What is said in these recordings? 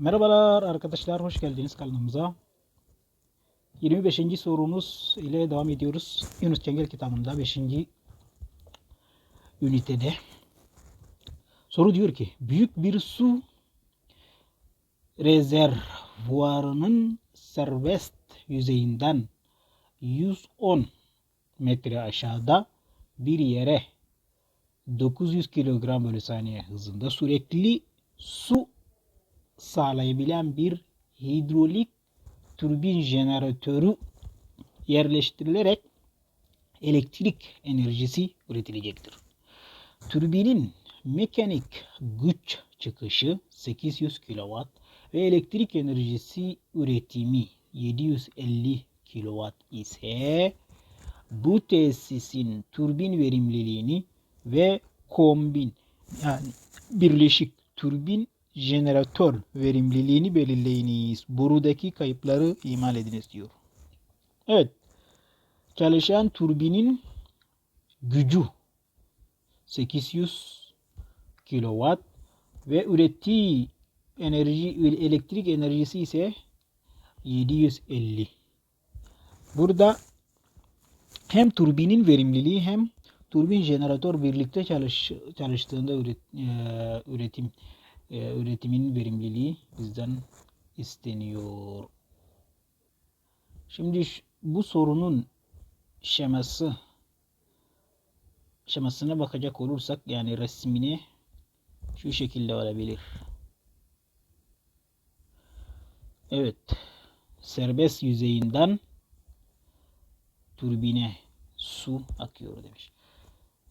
Merhabalar arkadaşlar, hoş geldiniz kanalımıza. 25. sorumuz ile devam ediyoruz. Yunus Cengel kitabında 5. ünitede. Soru diyor ki, büyük bir su rezervuarının serbest yüzeyinden 110 metre aşağıda bir yere 900 kilogram bölü saniye hızında sürekli su sağlayabilen bir hidrolik türbin jeneratörü yerleştirilerek elektrik enerjisi üretilecektir. Türbinin mekanik güç çıkışı 800 kW ve elektrik enerjisi üretimi 750 kW ise bu tesisin türbin verimliliğini ve kombin yani birleşik türbin jeneratör verimliliğini belirleyiniz. Borudaki kayıpları imal ediniz diyor. Evet. Çalışan turbinin gücü 800 kilowatt ve ürettiği enerji elektrik enerjisi ise 750. Burada hem turbinin verimliliği hem turbin jeneratör birlikte çalış, çalıştığında üret, e, üretim e, üretimin verimliliği bizden isteniyor. Şimdi bu sorunun şeması şemasına bakacak olursak yani resmine şu şekilde olabilir. Evet. Serbest yüzeyinden turbine su akıyor demiş.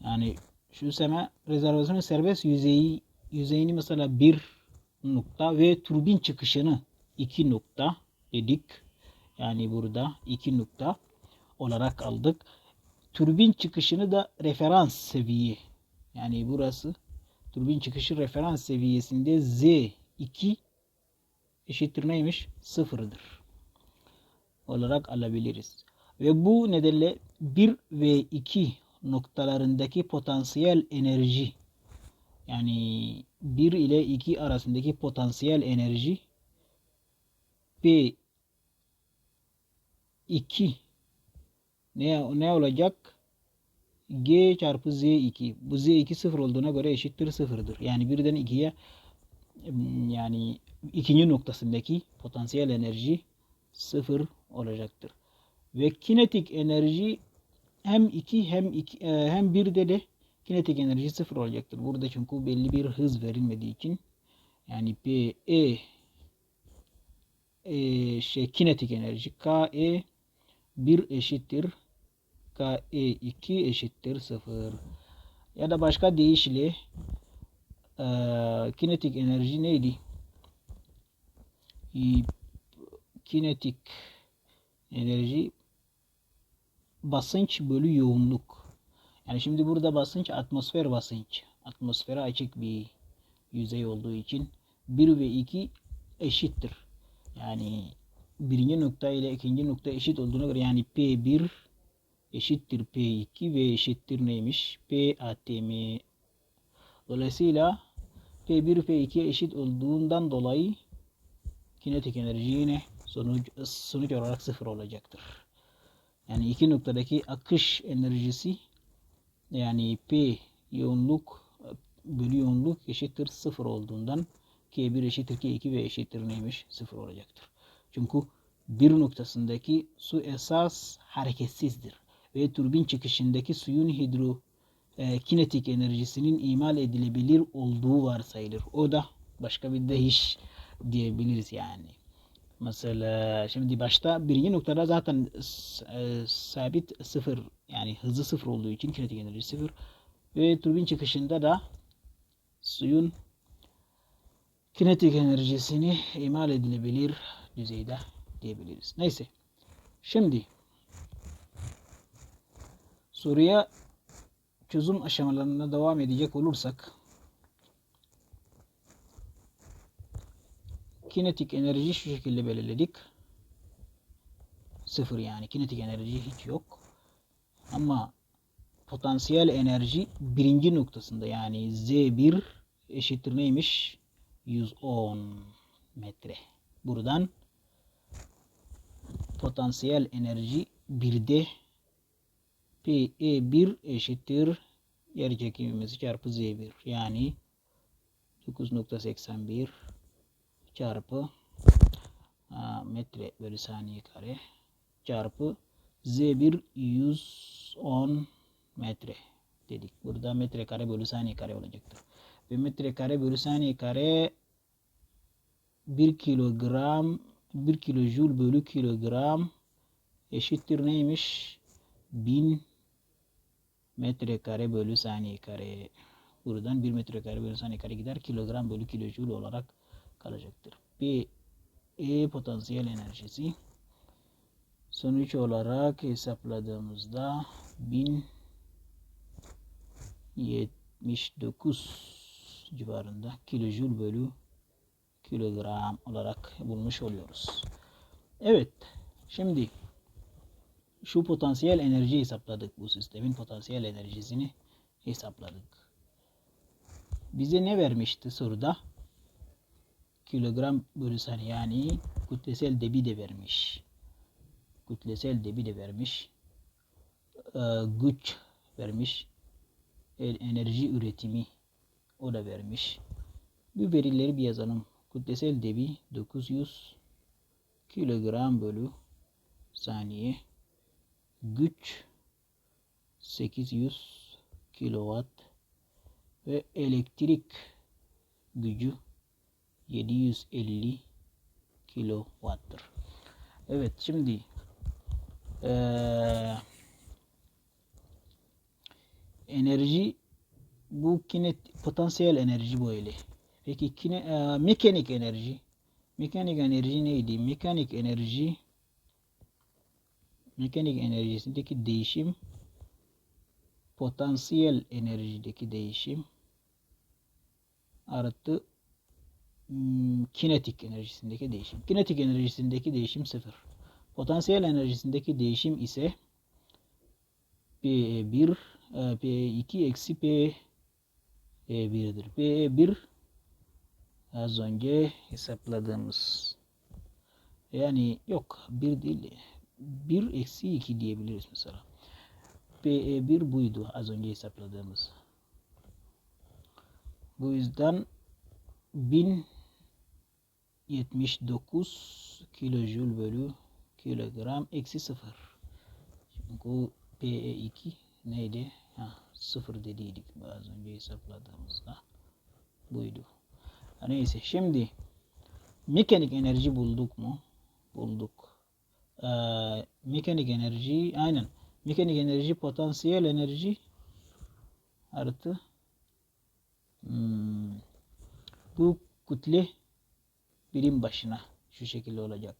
Yani şu seme rezervasyonun serbest yüzeyi yüzeyini mesela bir nokta ve turbin çıkışını iki nokta dedik. Yani burada iki nokta olarak aldık. Turbin çıkışını da referans seviye. Yani burası turbin çıkışı referans seviyesinde Z2 eşittir neymiş? Sıfırdır. Olarak alabiliriz. Ve bu nedenle 1 ve 2 noktalarındaki potansiyel enerji yani 1 ile 2 arasındaki potansiyel enerji P 2 ne, ne olacak? G çarpı Z2. Bu Z2 sıfır olduğuna göre eşittir sıfırdır. Yani birden 2'ye yani ikinci noktasındaki potansiyel enerji sıfır olacaktır. Ve kinetik enerji hem 2 hem 2 hem 1'de de kinetik enerji sıfır olacaktır. Burada çünkü belli bir hız verilmediği için yani P E, e şey kinetik enerji K E 1 eşittir K E 2 eşittir 0 ya da başka deyişle e, kinetik enerji neydi? E, kinetik enerji basınç bölü yoğunluk. Yani şimdi burada basınç atmosfer basınç. Atmosfere açık bir yüzey olduğu için 1 ve 2 eşittir. Yani birinci nokta ile ikinci nokta eşit olduğuna göre yani P1 eşittir P2 ve eşittir neymiş? P ATM. Dolayısıyla P1 P2 eşit olduğundan dolayı kinetik enerji yine sonuç, sonuç olarak sıfır olacaktır. Yani iki noktadaki akış enerjisi yani P yoğunluk bölü yoğunluk eşittir sıfır olduğundan K1 eşittir K2 ve eşittir neymiş? Sıfır olacaktır. Çünkü bir noktasındaki su esas hareketsizdir ve turbin çıkışındaki suyun hidro e, kinetik enerjisinin imal edilebilir olduğu varsayılır. O da başka bir dehiş diyebiliriz yani. Mesela şimdi başta birinci noktada zaten e, sabit sıfır yani hızı sıfır olduğu için kinetik enerji sıfır ve turbin çıkışında da suyun kinetik enerjisini imal edilebilir düzeyde diyebiliriz. Neyse. Şimdi soruya çözüm aşamalarına devam edecek olursak kinetik enerji şu şekilde belirledik. Sıfır yani kinetik enerji hiç yok. Ama potansiyel enerji birinci noktasında yani Z1 eşittir neymiş? 110 metre. Buradan potansiyel enerji 1'de PE1 eşittir yer çekimimiz çarpı Z1 yani 9.81 çarpı metre bölü saniye kare çarpı Z1 110 metre dedik. Burada metre kare bölü saniye kare olacaktır. Ve metre kare bölü saniye kare 1 kilogram 1 kilojoule bölü kilogram eşittir neymiş? 1000 metrekare bölü saniye kare. Buradan 1 metrekare bölü saniye kare gider. Kilogram bölü kilojoule olarak kalacaktır. Bir E potansiyel enerjisi sonuç olarak hesapladığımızda 1079 civarında kilojoule bölü kilogram olarak bulmuş oluyoruz. Evet. Şimdi şu potansiyel enerji hesapladık. Bu sistemin potansiyel enerjisini hesapladık. Bize ne vermişti soruda? Kilogram bölü saniye yani kütlesel debi de vermiş. Kütlesel debi de vermiş. Ee, güç vermiş. Enerji üretimi o da vermiş. Bu verileri bir yazalım. Kütlesel debi 900 kilogram bölü saniye güç 800 kilowatt ve elektrik gücü 750 kilowattır. Evet şimdi ee, enerji bu kinet potansiyel enerji böyle. Peki kine, e, mekanik enerji mekanik enerji neydi? Mekanik enerji mekanik enerjisindeki değişim potansiyel enerjideki değişim artı hmm, kinetik enerjisindeki değişim. Kinetik enerjisindeki değişim sıfır. Potansiyel enerjisindeki değişim ise P1 P2 eksi P1'dir. P1 az önce hesapladığımız yani yok bir değil 1 eksi 2 diyebiliriz mesela. PE1 buydu az önce hesapladığımız. Bu yüzden 1079 kilojoule bölü kilogram eksi 0. Çünkü PE2 neydi? Ha, 0 dediydik az önce hesapladığımızda. Buydu. Neyse şimdi mekanik enerji bulduk mu? Bulduk. Ee, mekanik enerji aynen. Mekanik enerji potansiyel enerji artı hmm, bu kütle birim başına şu şekilde olacak.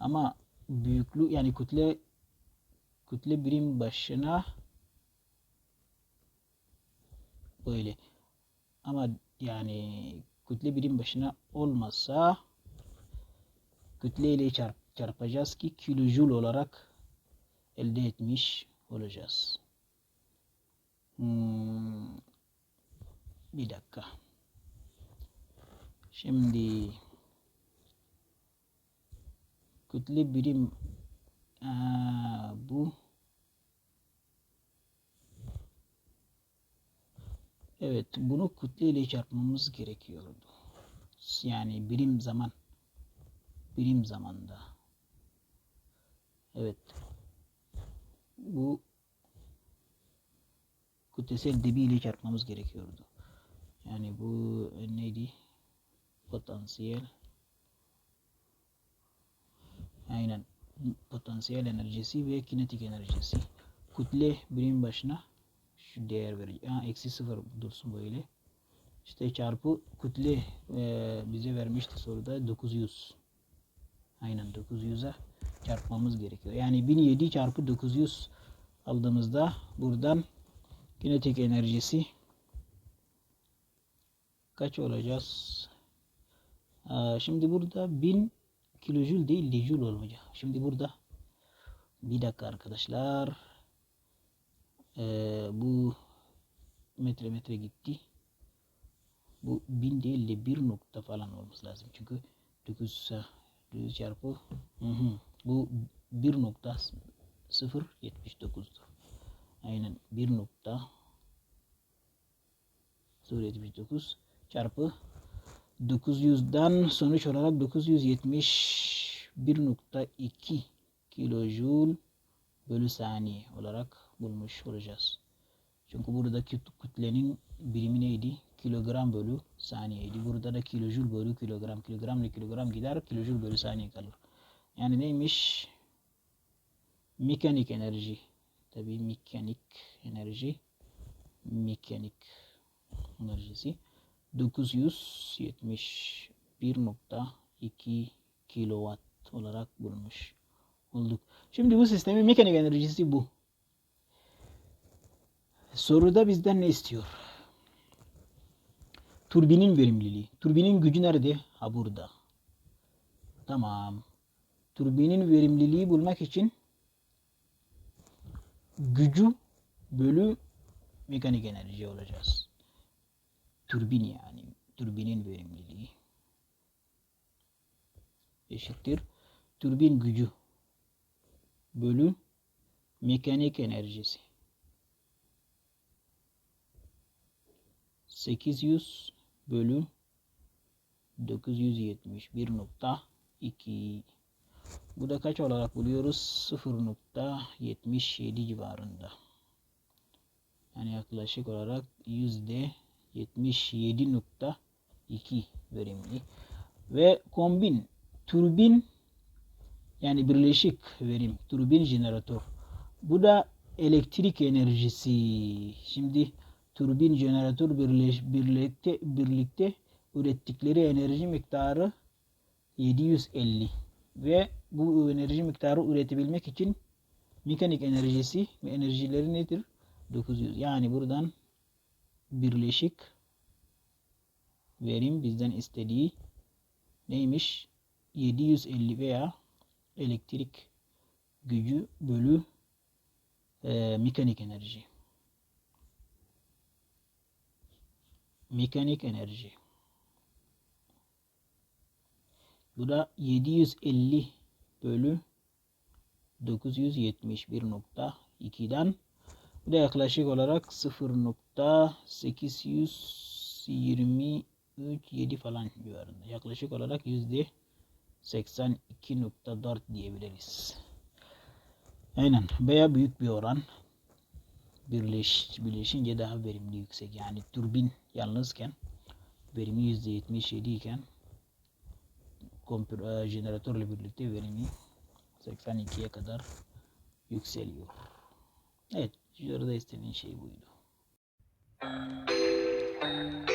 Ama büyüklük yani kütle kütle birim başına böyle. Ama yani kütle birim başına olmasa kütle ile çarp, çarpacağız ki kilojoule olarak elde etmiş olacağız. Hmm, bir dakika. Şimdi kütle birim aa, bu Evet, bunu kütle ile çarpmamız gerekiyordu. Yani birim zaman. Birim zamanda. Evet. Bu kütlesel debi ile çarpmamız gerekiyordu. Yani bu neydi? Potansiyel. Aynen. Potansiyel enerjisi ve kinetik enerjisi. Kütle birim başına şu değer verecek. Ha, eksi sıfır dursun böyle. İşte çarpı kütle e, bize vermişti soruda 900. Aynen 900'e çarpmamız gerekiyor. Yani 1007 çarpı 900 aldığımızda buradan kinetik enerjisi kaç olacağız? Aa, şimdi burada 1000 kilojül değil de jül olacak. Şimdi burada bir dakika arkadaşlar. Ee, bu metre metre gitti. Bu 1000 değil de bir nokta falan olması lazım. Çünkü 9 9 çarpı hı hı. bu 1.079'du. Aynen 1.079 çarpı 900'dan sonuç olarak 971.2 kilojoule bölü saniye olarak bulmuş olacağız. Çünkü buradaki kütlenin birimi neydi? Kilogram bölü saniyeydi. Burada da kilojül bölü kilogram. Kilogram ile kilogram gider, kilojül bölü saniye kalır. Yani neymiş? Mekanik enerji. Tabii mekanik enerji. Mekanik enerjisi. 971.2 kilowatt olarak bulmuş olduk. Şimdi bu sistemin mekanik enerjisi bu. Soruda bizden ne istiyor? Turbinin verimliliği. Turbinin gücü nerede? Ha burada. Tamam. Turbinin verimliliği bulmak için gücü bölü mekanik enerji olacağız. Turbin yani. Turbinin verimliliği eşittir. Turbin gücü bölü mekanik enerjisi. 800 bölü 971.2 bu da kaç olarak buluyoruz? 0.77 civarında. Yani yaklaşık olarak yüzde 77.2 verimli. Ve kombin turbin yani birleşik verim turbin jeneratör. Bu da elektrik enerjisi. Şimdi turbin jeneratör birleş, birlikte birlikte ürettikleri enerji miktarı 750 ve bu enerji miktarı üretebilmek için mekanik enerjisi ve enerjileri nedir? 900. Yani buradan birleşik verim bizden istediği neymiş? 750 veya elektrik gücü bölü e, mekanik enerji. Mekanik enerji. Bu da 750 bölü 971.2'den bu da yaklaşık olarak 0.823 falan civarında. Yaklaşık olarak yüzde 82.4 diyebiliriz. Aynen. Baya büyük bir oran. Birleş, birleşince daha verimli yüksek. Yani turbin yalnızken verimi %77 iken kompür, jeneratörle birlikte verimi 82'ye kadar yükseliyor. Evet, şurada istediğin şey buydu. Música